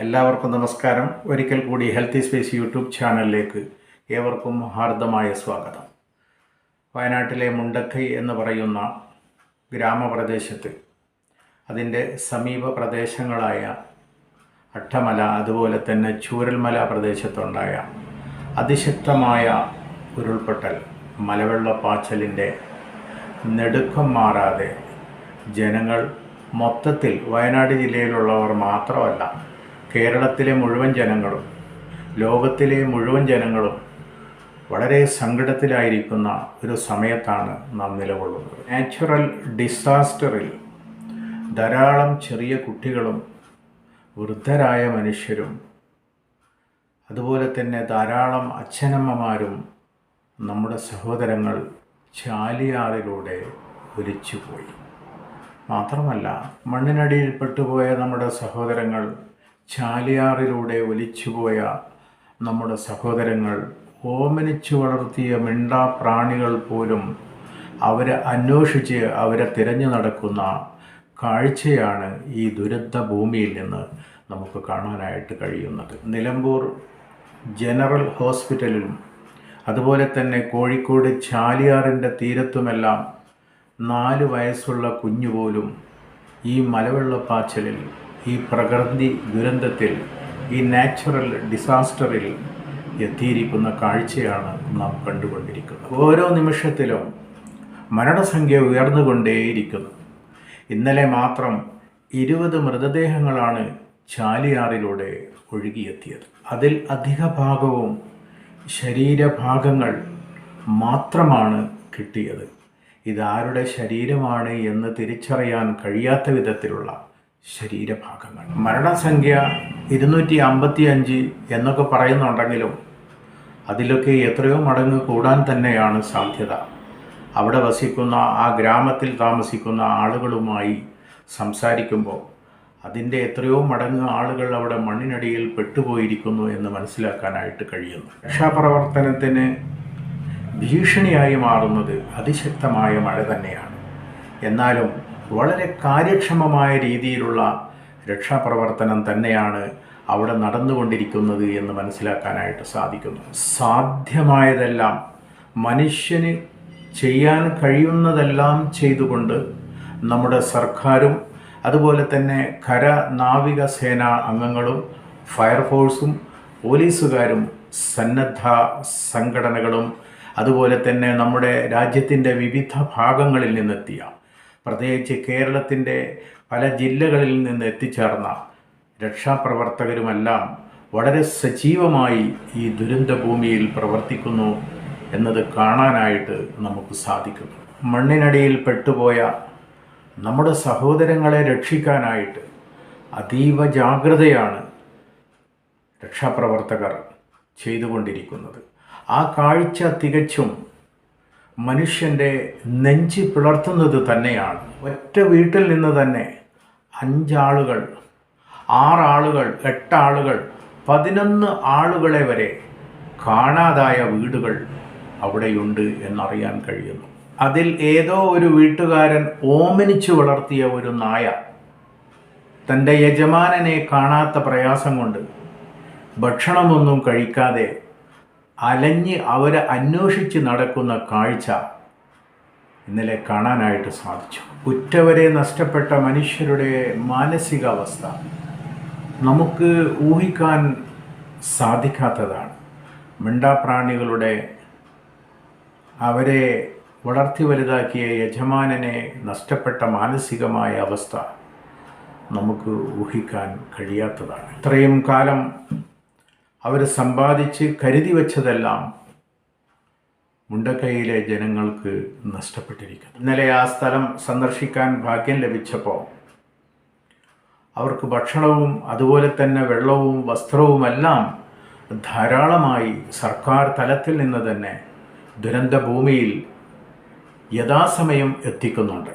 എല്ലാവർക്കും നമസ്കാരം. ഒരിക്കൽ കൂടി ഹെൽത്തി സ്പേസ് യൂട്യൂബ് ചാനലിലേക്ക് ഏവർക്കും ഹാർദമായ സ്വാഗതം. വയനാട്ടിലെ മുണ്ടക്കൈ എന്ന് പറയുന്ന ഗ്രാമപ്രദേശത്ത് അതിന്റെ സമീപ പ്രദേശങ്ങളായ അട്ടമല അതുപോലെ തന്നെ ചൂരൽമല പ്രദേശത്തുണ്ടായ അതിശക്തമായ ഉരുൾപൊട്ടൽ മലവെള്ളപ്പാച്ചലിന്റെ നെടുക്കം മാറാതെ ജനങ്ങൾ മൊത്തത്തിൽ വയനാട് ജില്ലയിലുള്ളവർ മാത്രമല്ല കേരളത്തിലെ മുഴുവൻ ജനങ്ങളും ലോകത്തിലെ മുഴുവൻ ജനങ്ങളും വളരെ സങ്കടത്തിലായിരിക്കുന്ന ഒരു സമയത്താണ് നാം നിലകൊള്ളുന്നത്. നാച്ചുറൽ ഡിസാസ്റ്ററിൽ ധാരാളം ചെറിയ കുട്ടികളും വൃദ്ധരായ മനുഷ്യരും അതുപോലെ തന്നെ ധാരാളം അച്ഛനമ്മമാരും നമ്മുടെ സഹോദരങ്ങൾ ചാലിയാറിലൂടെ ഒലിച്ചുപോയി. മാത്രമല്ല മണ്ണിനടിയിൽ പെട്ടുപോയ നമ്മുടെ സഹോദരങ്ങൾ ചാലിയാറിലൂടെ ഒലിച്ചുപോയ നമ്മുടെ സഹോദരങ്ങൾ ഓമനിച്ചു വളർത്തിയ മിണ്ടാ പ്രാണികൾ പോലും അവരെ അന്വേഷിച്ച് അവരെ തിരഞ്ഞു നടക്കുന്ന കാഴ്ചയാണ് ഈ ദുരന്ത ഭൂമിയിൽ നിന്ന് നമുക്ക് കാണാനായിട്ട് കഴിയുന്നത്. നിലമ്പൂർ ജനറൽ ഹോസ്പിറ്റലിലും അതുപോലെ തന്നെ കോഴിക്കോട് ചാലിയാറിന്റെ തീരത്തുമെല്ലാം നാല് വയസ്സുള്ള കുഞ്ഞുപോലും ഈ മലവെള്ളപ്പാച്ചലിൽ ഈ പ്രകൃതി ദുരന്തത്തിൽ ഈ നാച്ചുറൽ ഡിസാസ്റ്ററിൽ എത്തിയിരിക്കുന്ന കാഴ്ചയാണ് നാം കണ്ടുകൊണ്ടിരിക്കുന്നത്. ഓരോ നിമിഷത്തിലും മരണസംഖ്യ ഉയർന്നുകൊണ്ടേയിരിക്കുന്നു. ഇന്നലെ മാത്രം ഇരുപത് മൃതദേഹങ്ങളാണ് ചാലിയാറിലൂടെ ഒഴുകിയെത്തിയത്. അതിൽ അധിക ഭാഗവും ശരീരഭാഗങ്ങൾ മാത്രമാണ് കിട്ടിയത്. ഇതാരുടെ ശരീരമാണ് എന്ന് തിരിച്ചറിയാൻ കഴിയാത്ത വിധത്തിലുള്ള ശരീരഭാഗങ്ങൾ. മരണസംഖ്യ ഇരുന്നൂറ്റി അമ്പത്തി അഞ്ച് എന്നൊക്കെ പറയുന്നുണ്ടെങ്കിലും അതിലൊക്കെ എത്രയോ മടങ്ങ് കൂടാൻ തന്നെയാണ് സാധ്യത. അവിടെ വസിക്കുന്ന ആ ഗ്രാമത്തിൽ താമസിക്കുന്ന ആളുകളുമായി സംസാരിക്കുമ്പോൾ അതിന്റെ എത്രയോ മടങ്ങ് ആളുകൾ അവിടെ മണ്ണിനടിയിൽ പെട്ടുപോയിരിക്കുന്നു എന്ന് മനസ്സിലാക്കാനായിട്ട് കഴിയുന്നു. രക്ഷാപ്രവർത്തനത്തിന് ഭീഷണിയായി മാറുന്നത് അതിശക്തമായ മഴ തന്നെയാണ്. എന്നാലും വളരെ കാര്യക്ഷമമായ രീതിയിലുള്ള രക്ഷാപ്രവർത്തനം തന്നെയാണ് അവിടെ നടന്നുകൊണ്ടിരിക്കുന്നത് എന്ന് മനസ്സിലാക്കാനായിട്ട് സാധിക്കുന്നു. സാധ്യമായതെല്ലാം മനുഷ്യന് ചെയ്യാൻ കഴിയുന്നതെല്ലാം ചെയ്തുകൊണ്ട് നമ്മുടെ സർക്കാരും അതുപോലെ തന്നെ കര നാവിക സേന അംഗങ്ങളും ഫയർഫോഴ്സും പോലീസുകാരും സന്നദ്ധ സംഘടനകളും അതുപോലെ തന്നെ നമ്മുടെ രാജ്യത്തിന്റെ വിവിധ ഭാഗങ്ങളിൽ നിന്നെത്തിയ പ്രത്യേകിച്ച് കേരളത്തിന്റെ പല ജില്ലകളിൽ നിന്ന് എത്തിച്ചേർന്ന രക്ഷാപ്രവർത്തകരുമെല്ലാം വളരെ സജീവമായി ഈ ദുരന്ത ഭൂമിയിൽ പ്രവർത്തിക്കുന്നു എന്നത് കാണാനായിട്ട് നമുക്ക് സാധിക്കുന്നു. മണ്ണിനടിയിൽ പെട്ടുപോയ നമ്മുടെ സഹോദരങ്ങളെ രക്ഷിക്കാനായിട്ട് അതീവ ജാഗ്രതയാണ് രക്ഷാപ്രവർത്തകർ ചെയ്തുകൊണ്ടിരിക്കുന്നത്. ആ കാഴ്ച തികച്ചും മനുഷ്യന്റെ നെഞ്ചി പിളർത്തുന്നത് തന്നെയാണ്. ഒറ്റ വീട്ടിൽ നിന്ന് തന്നെ അഞ്ചാളുകൾ ആറാളുകൾ എട്ടാളുകൾ പതിനൊന്ന് ആളുകളെ വരെ കാണാതായ വീടുകൾ അവിടെയുണ്ട് എന്നറിയാൻ കഴിയുന്നു. അതിൽ ഏതോ ഒരു വീട്ടുകാരൻ ഓമനിച്ചു വളർത്തിയ ഒരു നായ. തന്റെ യജമാനനെ കാണാത്ത പ്രയാസം കൊണ്ട് ഭക്ഷണമൊന്നും കഴിക്കാതെ അലഞ്ഞ് അവരെ അന്വേഷിച്ച് നടക്കുന്ന കാഴ്ച ഇന്നലെ കാണാനായിട്ട് സാധിച്ചു. ഉറ്റവരെ നഷ്ടപ്പെട്ട മനുഷ്യരുടെ മാനസികാവസ്ഥ നമുക്ക് ഊഹിക്കാൻ സാധിക്കാത്തതാണ്. മിണ്ടാപ്രാണികളുടെ അവരെ വളർത്തി വലുതാക്കിയ യജമാനനെ നഷ്ടപ്പെട്ട മാനസികമായ അവസ്ഥ നമുക്ക് ഊഹിക്കാൻ കഴിയാത്തതാണ്. ഇത്രയും കാലം അവർ സമ്പാദിച്ച് കരുതി വച്ചതെല്ലാം മുണ്ടക്കൈയിലെ ജനങ്ങൾക്ക് നഷ്ടപ്പെട്ടിരിക്കുന്നു. ഇന്നലെ ആ സ്ഥലം സന്ദർശിക്കാൻ ഭാഗ്യം ലഭിച്ചപ്പോൾ അവർക്ക് ഭക്ഷണവും അതുപോലെ തന്നെ വെള്ളവും വസ്ത്രവുമെല്ലാം ധാരാളമായി സർക്കാർ തലത്തിൽ നിന്ന് തന്നെ ദുരന്ത ഭൂമിയിൽ യഥാസമയം എത്തിക്കുന്നുണ്ട്.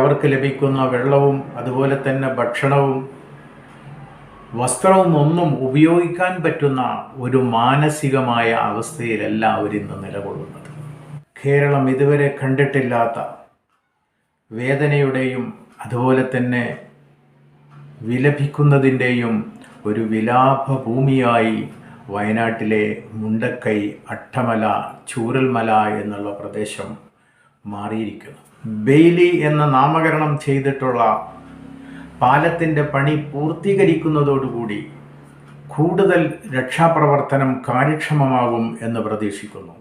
അവർക്ക് ലഭിക്കുന്ന വെള്ളവും അതുപോലെ തന്നെ ഭക്ഷണവും വസ്ത്രവും ഉപയോഗിക്കാൻ പറ്റുന്ന ഒരു മാനസികമായ അവസ്ഥയിലല്ല അവരിന്ന് നിലകൊള്ളുന്നത്. കേരളം ഇതുവരെ കണ്ടിട്ടില്ലാത്ത വേദനയുടെയും അതുപോലെ തന്നെ വിലപിക്കുന്നതിന്റെയും ഒരു വിലാപ ഭൂമിയായി വയനാട്ടിലെ മുണ്ടക്കൈ അട്ടമല ചൂരൽമല എന്നുള്ള പ്രദേശം മാറിയിരിക്കുന്നു. ബെയ്ലി എന്ന നാമകരണം ചെയ്തിട്ടുള്ള പാലത്തിന്റെ പണി പൂർത്തീകരിക്കുന്നതോടുകൂടി കൂടുതൽ രക്ഷാപ്രവർത്തനം കാര്യക്ഷമമാകും എന്ന് പ്രതീക്ഷിക്കുന്നു.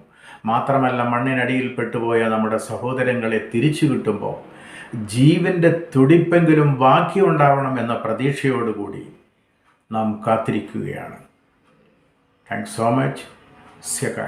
മാത്രമല്ല മണ്ണിനടിയിൽ പെട്ടുപോയ നമ്മുടെ സഹോദരങ്ങളെ തിരിച്ചു കിട്ടുമ്പോൾ ജീവന്റെ തുടിപ്പെങ്കിലും ബാക്കിയുണ്ടാവണം എന്ന പ്രതീക്ഷയോടുകൂടി നാം കാത്തിരിക്കുകയാണ്. Thank so much സ്യക്കാ